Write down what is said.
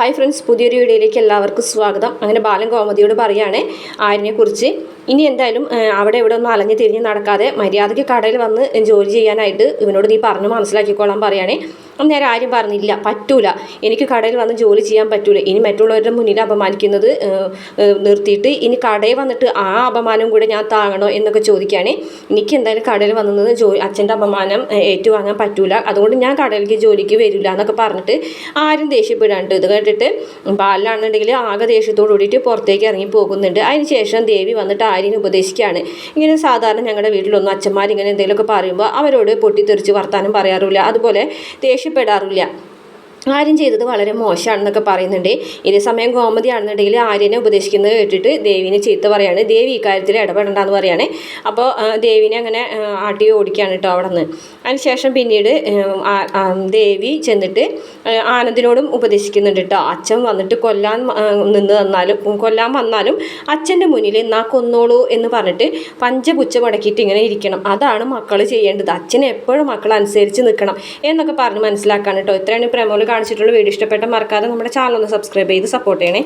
Hi friends പുതിയൊരു വീഡിയോയിലേക്ക് എല്ലാവർക്കും സ്വാഗതം. അങ്ങനെ ബാലൻ കോമതിയോട് പറയുകയാണ് ആരിനെക്കുറിച്ച് കുറിച്ച് ഇനി എന്തായാലും അവിടെ ഇവിടെ ഒന്നും അലഞ്ഞു തിരിഞ്ഞ് നടക്കാതെ മര്യാദയ്ക്ക് കടയിൽ വന്ന് ജോലി ചെയ്യാനായിട്ട് ഇവനോട് നീ പറഞ്ഞു മനസ്സിലാക്കിക്കോളാൻ പറയുകയാണേ. നേരെ ആരും പറഞ്ഞില്ല പറ്റൂല. എനിക്ക് കടയിൽ വന്ന് ജോലി ചെയ്യാൻ പറ്റൂല. ഇനി മറ്റുള്ളവരുടെ മുന്നിൽ അപമാനിക്കുന്നത് നിർത്തിയിട്ട് ഇനി കടയിൽ വന്നിട്ട് ആ അപമാനം കൂടെ ഞാൻ താങ്ങണോ എന്നൊക്കെ ചോദിക്കുകയാണേ. എനിക്ക് എന്തായാലും കടയിൽ വന്നത് ജോ അച്ഛന്റെ അപമാനം ഏറ്റുവാങ്ങാൻ പറ്റൂല. അതുകൊണ്ട് ഞാൻ കടയിലേക്ക് ജോലിക്ക് വരില്ല എന്നൊക്കെ പറഞ്ഞിട്ട് ആരും ദേഷ്യപ്പെടാണ്ട് ഇത് കേട്ടിട്ട് ബാലാണെന്നുണ്ടെങ്കിൽ ആകെ ദേഷ്യത്തോടു കൂടിയിട്ട് പുറത്തേക്ക് ഇറങ്ങി പോകുന്നുണ്ട്. അതിന് ശേഷം ദേവി വന്നിട്ട് ആര്യനെ ഉപദേശിക്കുകയാണ്. ഇങ്ങനെ സാധാരണ ഞങ്ങളുടെ വീട്ടിലൊന്നും അച്ഛന്മാർ ഇങ്ങനെ എന്തെങ്കിലുമൊക്കെ പറയുമ്പോൾ അവരോട് പൊട്ടിത്തെറിച്ച് വർത്താനം പറയാറില്ല. അതുപോലെ ദേഷ്യപ്പെടാറില്ല. ആര്യൻ ചെയ്തത് വളരെ മോശമാണെന്നൊക്കെ പറയുന്നുണ്ട്. ഇതേ സമയം ഗോമതിയാണെന്നുണ്ടെങ്കിൽ ആര്യനെ ഉപദേശിക്കുന്നത് കേട്ടിട്ട് ദേവിനെ ചീത്ത പറയാണ്. ദേവി ഇക്കാര്യത്തിൽ ഇടപെടണ്ടെന്ന് പറയാണ്. അപ്പോൾ ദേവിനെ അങ്ങനെ ആട്ടി ഓടിക്കുകയാണ് കേട്ടോ അവിടെ നിന്ന് അതിനുശേഷം പിന്നീട് ദേവി ചെന്നിട്ട് ആനന്ദിനോടും ഉപദേശിക്കുന്നുണ്ട് കേട്ടോ. അച്ഛൻ വന്നിട്ട് കൊല്ലാൻ നിന്ന് തന്നാലും കൊല്ലാൻ വന്നാലും അച്ഛന്റെ മുന്നിൽ എന്നാ കൊന്നോളൂ എന്ന് പറഞ്ഞിട്ട് പഞ്ചപുച്ച മുടക്കിയിട്ട് ഇങ്ങനെ ഇരിക്കണം. അതാണ് മക്കൾ ചെയ്യേണ്ടത്. അച്ഛൻ എപ്പോഴും മക്കൾ അനുസരിച്ച് നിൽക്കണം എന്നൊക്കെ പറഞ്ഞ് മനസ്സിലാക്കാൻ കേട്ടോ. ഇത്രയാണ് പ്രമോൽ കാണിച്ചിട്ടുള്ള വീഡിയോ ഇഷ്ടപ്പെട്ട മറക്കാതെ നമ്മുടെ ചാനൽ ഒന്ന് സബ്സ്ക്രൈബ് ചെയ്ത് സപ്പോർട്ട് ചെയ്യണേ.